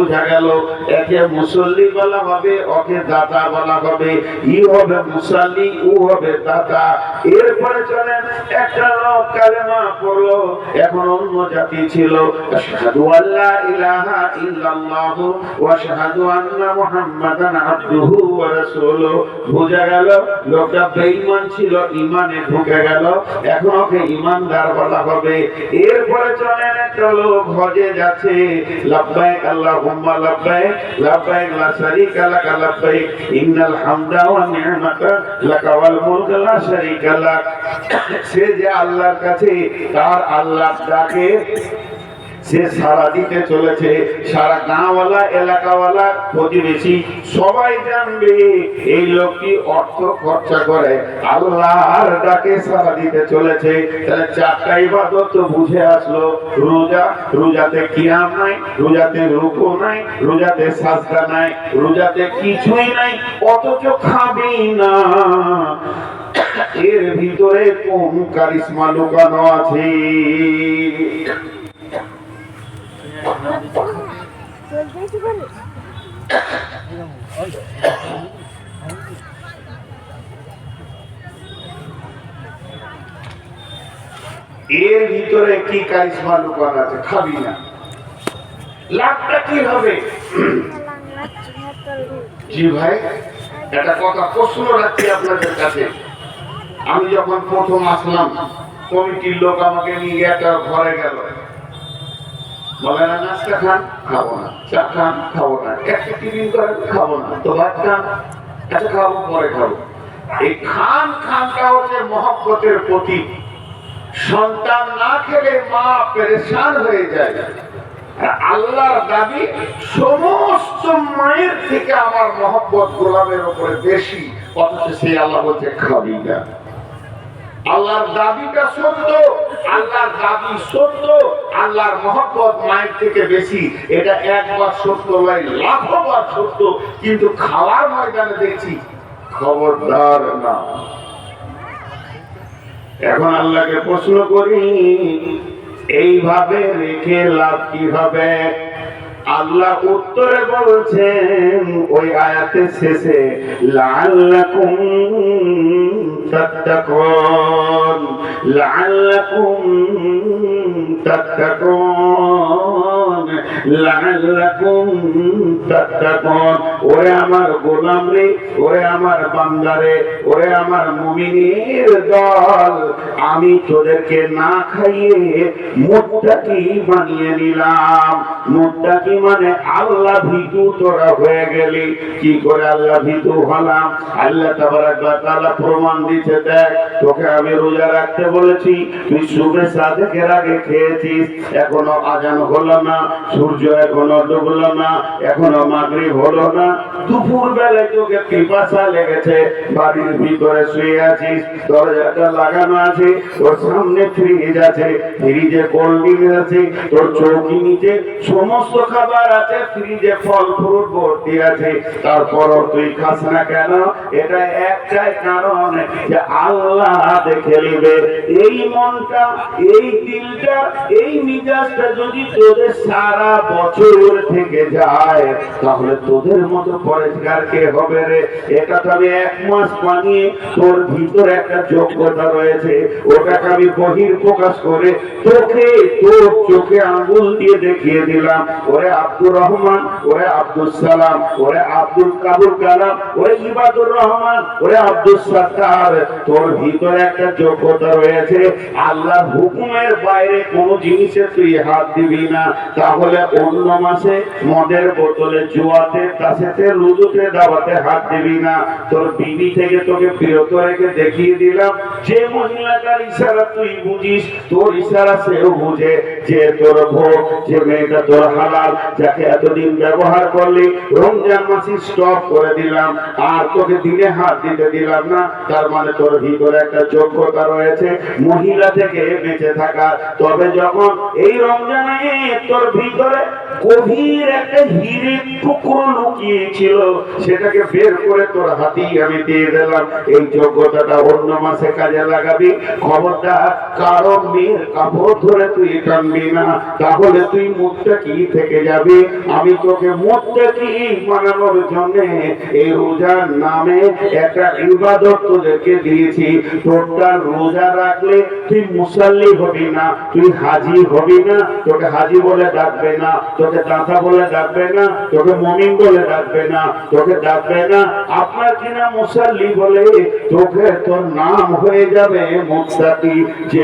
বোঝা গেল, একে মুসল্লি বলা হবে, ওকে দাতা বলা হবে। ই হবে মুসাল্লি ও হবে দাতা। এরপরে চলেন, একটা লোক কালেমা পড়ল এখন অন্য জাতি ছিল। আশহাদু আল্লা ইলাহা ইল্লাল্লাহ ওয়া আশহাদু আন্না মুহাম্মাদান আবদুহু ওয়া বোঝা গেল, লোকটা বেঈমান ছিল ইমানে ঢুকে গেল। এখন ওকে ইমানদার বলা হবে। এরপরে চলেন, একটা লোক হজে যাচ্ছে। লাব্বাইক আল্লাহুম্মা লাব্বাইক লা শারীকা লাক, লাব্বাইক ইন্নাল হামদা ওয়া নি'মাতা লাক ওয়াল মুলক, লা শারীকা লাক। সে যে আল্লাহর কাছে, তার আল্লাহ ডাকে সে সারা দিতে চলেছে, সারা গাঁওয়ালা, এলাকাওয়ালা, প্রতিবেশী সবাই জানবে, এই লোকটি অর্থ খরচা করে। আল্লাহর ডাকে সারা দিতে চলেছে। তাহলে চারটা ইবাদত বুঝে আসলো। রোজা, রোজাতে কিয়াম নাই, রোজাতে রুকু নাই, রোজাতে সাজদা নাই, রোজাতে কিছুই নাই, অথচ খাবি না। এর ভিতরে কোন কারিশমা লুকানো আছে চলতেই পারে এর ভিতরে কি কারিশমা লুকানো আছে খাবি না। লাভটা কি হবে? জি ভাই? একটা কথা প্রশ্ন রাখছি আপনাদের কাছে। আমি যখন প্রথম আসলাম, কমিটির লোক আমাকে নিয়ে একটা ঘরে গেল। বলে, না, নাস্তা খান, খাব না। চা খান, খাব না। একটা টিফিন করেন, খাব না। তো ভাত খান আচ্ছা খাব, পরে খাব। এই খান খানটা হচ্ছে মহব্বতের প্রতীক। সন্তান না খেলে মা পেরেশান হয়ে যায়। আল্লাহর দাবি, সমস্ত মায়ের থেকে আমার মহব্বত গোলামের উপরে বেশি, অথচ সেই আল্লাহ বলছে খাবি না আল্লাহর দাবিটা সত্য, আল্লাহর দাবি সত্য, আল্লাহর মহব্বত মায়ের থেকে বেশি। এটা একবার সত্য নয়, লাখবার সত্য। কিন্তু খাওয়ার ময়দানে দেখছি, খবরদার না। এখন আল্লাহকে প্রশ্ন করি, এইভাবে রেখে লাভ কি হবে আল্লাহ উত্তরে বলছেন, ওই আয়াতের শেষে লাল তাত্তাকুন, লাআল্লাকুম তাত্তাকুন। লাআল্লাকুম ওরে আমার গোলাম রে, ওরে আমার বান্দারে ওরে আমার মুমিনের দল। আমি তোদেরকে না খাইয়ে মুত্তাকি বানিয়ে নিলাম। মুত্তাকি মানে আল্লাহ ভীতু তোরা হয়ে গেলি। কি করে আল্লাহ ভীতু হলাম? আল্লাহ প্রমাণ দিতে দেখ, তোকে আমি রোজা রাখতে বলেছি, তুই সুবে সাদেকের আগে খেয়েছিস, এখনও আজান হলো না, সূর্য এখনও ডুবলো না, এখনও মাগরিব হলো না। দুপুর বেলায় তোকে পিপাসা লেগেছে, বাড়ির ভিতরে শুয়ে আছিস, দরজাটা লাগানো আছে, তোর সামনে ফ্রিজ আছে ফ্রিজে কোল্ড ড্রিঙ্ক আছে, তোর চৌকি নিচে সমস্ত খাবার আছে ফ্রিজে ফল ফ্রুট ভর্তি আছে। তারপরও তুই খাস না কেন? এটা একটাই কারণ যে আল্লাহ দেখে নিবে। এই মনটা, এই দিলটা, এই মিজাজটা যদি তোদের সারা বছর থেকে যায়, তাহলে তোদের মতো পরিষ্কার কে হবে রে? এটা তো আমি এক মাস বানিয়ে তোর ভিতরে একটা যোগ্যতা রয়েছে। ওটাকে আমি বহির প্রকাশ করে তোকে, তোর চোখে আঙ্গুল দিয়ে দেখিয়ে দিলাম ওরে আব্দুর রহমান, ওরে আব্দুল সালাম, ওরে আব্দুল কাবুল কালাম, ওরে ইবাদুর রহমান, ওরে আব্দুল সত্তার। তোর ভিতরে একটা যোগ্যতা রয়েছে, আল্লাহর হুকুমের বাইরে কোনো জিনিসে তুই হাত দিবি না। তাহলে অন্য মাসে মদের বোতলে জুয়াতে তাসেতে লুদুতে দাওয়াতে হাত দিবি না। তোর বিবি থেকে তোকে বিরত রেখে দেখিয়ে দিলাম, যে মহিলাটার ইশারা তুই বুঝিস, তোর ইশারা সেও বুঝে যে তোর ভোগ, যে মেয়েটা তোর হালাল, যাকে এতদিন ব্যবহার করলি, রমজান মাসে স্টপ করে দিলাম, আর তোকে দিনে হাত দিতে দিলাম না। তার মানে তোর ভিতরে একটা যোগ্যতা রয়েছে, মহিলা থেকে বেঁচে থাকা। তবে যখন এই রমজানে তোর ভিতরে গভীর একটা হিরে টুকরো লুকিয়ে ছিল সেটাকে বের করে তোর হাতেই আমি দিয়ে দিলাম। এই যোগ্যতাটা অন্য মাসে কাজে লাগাবি। খবরটা কারও মেয়ের কাপড় ধরে তুই টানবি না, তাহলে তুই মুখটা কি থেকে যাবি? আমি তোকে মুখটা কি বানানোর জন্য এই রোজার নামে একটা ইবাদত তোদেরকে দিয়েছি। তোরটা রোজা রাখলে তুই মুসাল্লি হবি না, তুই হাজি হবি না, তোকে হাজি বলে ডাকবে না, তোকে দাঁতা বলে ডাকবে না, তোকে মমিন বলে ডাকবে না, তোকে ডাকবে না। আপনার কিনা মুসাল্লি বলে তোকে তোর নাম হয়ে যাবে মুক্তাকি।